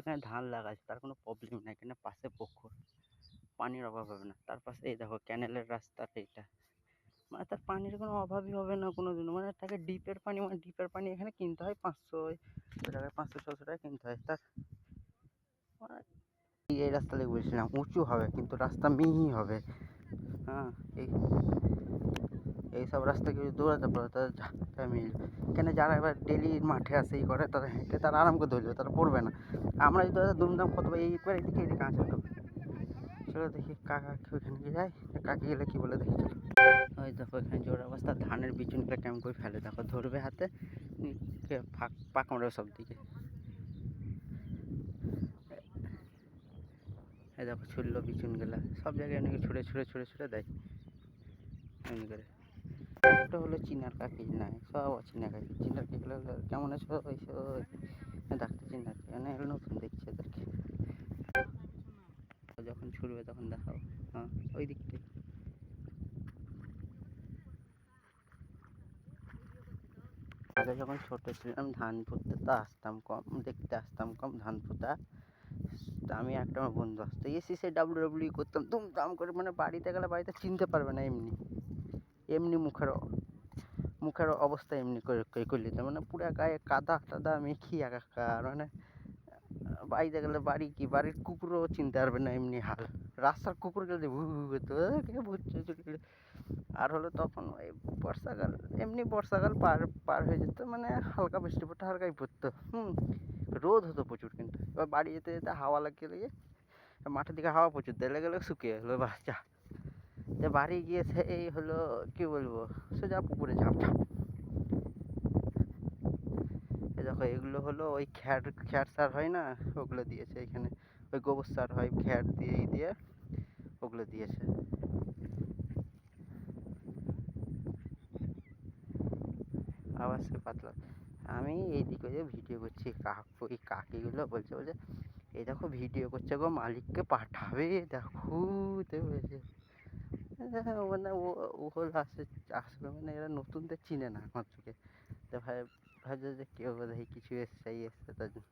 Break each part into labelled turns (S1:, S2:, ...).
S1: এখানে ধান লাগা আছে তার কোনো প্রবলেম নাই এখানে পাশে পুকুর? পানির অভাব হবে না। তার পাশে, এই দেখো ক্যানেলের রাস্তাটা এইটা। মানে তার পানির কোনো অভাবই হবে না কোনো দিনও মানে তাকে ডিপের পানি মানে ডিপের পানি এখানে কিনতে হয় পাঁচশো টাকায় পাঁচশো ছশো টাকায় কিনতে হয়। তার মানে এই রাস্তা দিয়ে বলছিলাম, উঁচু হবে, কিন্তু রাস্তা মিহি হবে। হ্যাঁ এই এইসব রাস্তা কেউ দৌড়াতে পারে তাদের ঝাঁকটা মিল। কেন যারা এবার ডেলি মাঠে আসে এই করে তারা হেঁটে তারা আরাম করে ধরবে তারা পড়বে না। আমরা যদি দাদা দুমদাম কত এইবার এদিকে এদিকে আঁচড় দেবো চলো দেখি কাকা ওখানে গিয়ে যায়। কাকি গেলে কি বলে দেখি চলো। ওই দেখো এখানে জোর অবস্থা, ধানের বিচুনগুলো কেমন করে ফেলে, দেখো ধরবে হাতে ফাঁক পাক মারবে সব দিকে। এই দেখো ছুড়লো বিচুন গেলা সব জায়গায় এমনি ছুঁড়ে ছুঁড়ে ছুঁড়ে ছুঁড়ে দেয়। এমনি করে। একটা হলো চিনার কাকি নাই সব চিনা কাকি। চিনার কাকি কেমন আছো? ওই ওই ডাক্তার চিনার কাকি মানে এগুলো নতুন দেখছি এদেরকে যখন ছুটবে তখন দেখাও হ্যাঁ ওই দিক থেকে আগে যখন ছোট ছিলাম, ধান পুঁততে তো আসতাম কম, দেখতে আসতাম কম ধান পোঁতা। আমি একটা আমার বন্ধু আসতো, এসি সে ডাব্লিউ ডাব্লিউ করতাম দুমদাম করে মানে বাড়িতে গেলে বাড়িতে চিনতে পারবে না এমনি। এমনি মুখের মুখের অবস্থা এমনি করে করে নিতাম মানে পুরা গায়ে কাদা টাদা মেখি একাকার মানে বাড়িতে গেলে বাড়ি কি? বাড়ির কুকুরও চিনতে পারবে না এমনি হাল। রাস্তার কুকুর গেলে ভু ভু করতো "এ, কে বুঝছে চলে আর হলো তখন ওই বর্ষাকাল এমনি বর্ষাকাল পার পার হয়ে যেত মানে হালকা বৃষ্টি পড়তো হালকাই পড়তো। হুম রোদ হতো প্রচুর কিন্তু। এবার বাড়ি যেতে যেতে হাওয়া লাগিয়ে লেগে মাঠের দিকে হাওয়া প্রচুর দিলে গেলে শুকিয়ে গেলো বাচ্চা তো বাড়ি গিয়ে সেই হলো কি বলব, সোজা পুকুরে ঝাঁপ ঝাঁপ। এই দেখো, এগুলো হলো ওই খ্যার খ্যার সার হয় না, ওগুলো দিয়েছে এখানে। ওই গোবর সার হয় খ্যাট দিয়ে দিয়ে ওগুলো দিয়েছে। আবার সে পাতলা। আমি এইদিকে ওই যে ভিডিও করছি, কাক, ওই কাকিগুলো বলছে বলছে, এই দেখো, ভিডিও করছে গো, মালিককে পাঠাবে, দেখো তো বলছে মানে ও ও হলো আসে, আসবে মানে এরা নতুনদের চিনে না আমার চোখে। তো ভাই ভাবছে যে কেউ বোধ কিছু এসছে, এই এসছে, তার জন্য।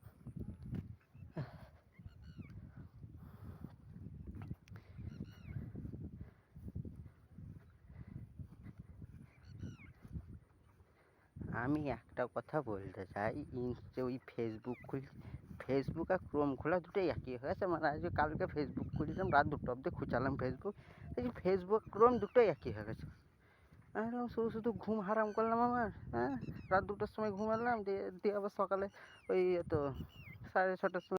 S1: আমি একটা কথা বলতে চাই, ইনস্টা ওই ফেসবুক খুল ফেসবুক আর ক্রোম খোলা দুটোই একই হয়ে গেছে মানে আজকে কালকে ফেসবুক খুলছিলাম, রাত দুটো অবধি খুঁচালাম ফেসবুক দেখি ফেসবুক ক্রোম দুটোই একই হয়ে গেছে। আমি শুধু শুধু ঘুম হারাম করলাম আমার হ্যাঁ? রাত দুটোর সময় ঘুমালাম দিয়ে দিয়ে আবার সকালে ওই তো সাড়ে ছটার সময়